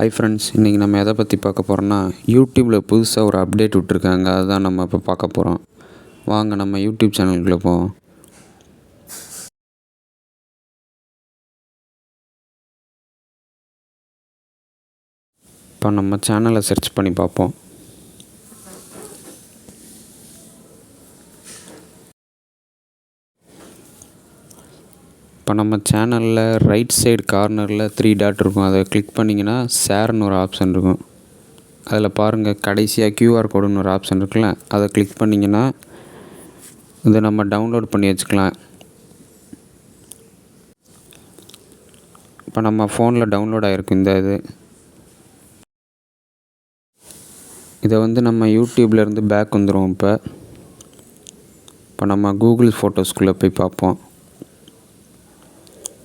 Hi friends இன்றைக்கி நம்ம எதை பற்றி பார்க்க போகிறோன்னா யூடியூப்பில் புதுசாக ஒரு அப்டேட் விட்ருக்காங்க அதுதான் நம்ம இப்போ பார்க்க போகிறோம் வாங்க நம்ம யூடியூப் சேனலுக்குள்ளே போவோம். இப்போ நம்ம சேனலை சர்ச் பண்ணி பார்ப்போம். இப்போ நம்ம சேனலில் ரைட் சைடு கார்னரில் த்ரீ டாட் இருக்கும். அதை கிளிக் பண்ணிங்கன்னா ஷேர்னு ஒரு ஆப்ஷன் இருக்கும். அதில் பாருங்கள் கடைசியாக க்யூஆர் கோடுன்னு ஒரு ஆப்ஷன் இருக்குல்ல அதை கிளிக் பண்ணிங்கன்னா இதை நம்ம டவுன்லோட் பண்ணி வச்சுக்கலாம். இப்போ நம்ம ஃபோனில் டவுன்லோட் ஆகிருக்கு இந்த இது. இதை வந்து நம்ம யூடியூப்லேருந்து பேக் வந்துடும் இப்போ. இப்போ நம்ம கூகுள் ஃபோட்டோஸ்குள்ளே போய் பார்ப்போம்.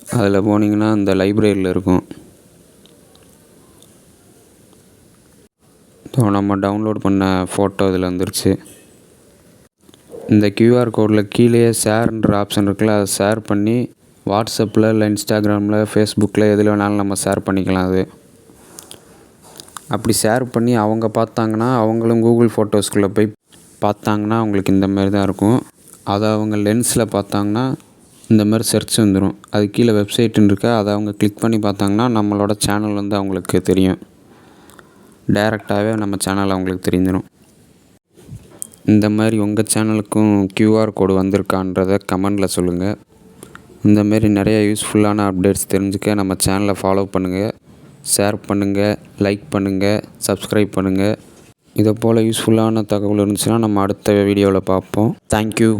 அதில் போனீங்கன்னா இந்த லைப்ரரியில் இருக்கும். ஸோ நம்ம டவுன்லோட் பண்ண ஃபோட்டோ இதில் வந்துருச்சு. இந்த கியூஆர் கோடில் கீழேயே ஷேர்ன்ற ஆப்ஷன் இருக்குல்ல அதை ஷேர் பண்ணி வாட்ஸ்அப்பில் இல்லை இன்ஸ்டாகிராமில் ஃபேஸ்புக்கில் எதில் வேணாலும் நம்ம ஷேர் பண்ணிக்கலாம் அது. அப்படி ஷேர் பண்ணி அவங்க பார்த்தாங்கன்னா அவங்களும் கூகுள் ஃபோட்டோஸ்குள்ளே போய் பார்த்தாங்கன்னா அவங்களுக்கு இந்த மாதிரி தான் இருக்கும். அதை அவங்க லென்ஸில் பார்த்தாங்கன்னா இந்த மாதிரி சர்ச் வந்துடும் அது கீழே வெப்சைட்டுன்னு இருக்கா அதை அவங்க கிளிக் பண்ணி பார்த்தாங்கன்னா நம்மளோட சேனல் வந்து அவங்களுக்கு தெரியும். டைரெக்டாகவே நம்ம சேனல் அவங்களுக்கு தெரிஞ்சிடும் இந்த மாதிரி உங்கள் சேனலுக்கும் க்யூஆர் கோடு வந்திருக்கான்றதை கமெண்டில் சொல்லுங்கள் இந்த மாரி நிறைய யூஸ்ஃபுல்லான அப்டேட்ஸ் தெரிஞ்சுக்க நம்ம சேனலை ஃபாலோ பண்ணுங்கள் ஷேர் பண்ணுங்கள் லைக் பண்ணுங்கள் சப்ஸ்கிரைப் பண்ணுங்கள் இதை போல் யூஸ்ஃபுல்லான தகவல் இருந்துச்சுன்னா நம்ம அடுத்த வீடியோவில் பார்ப்போம். தேங்க்யூ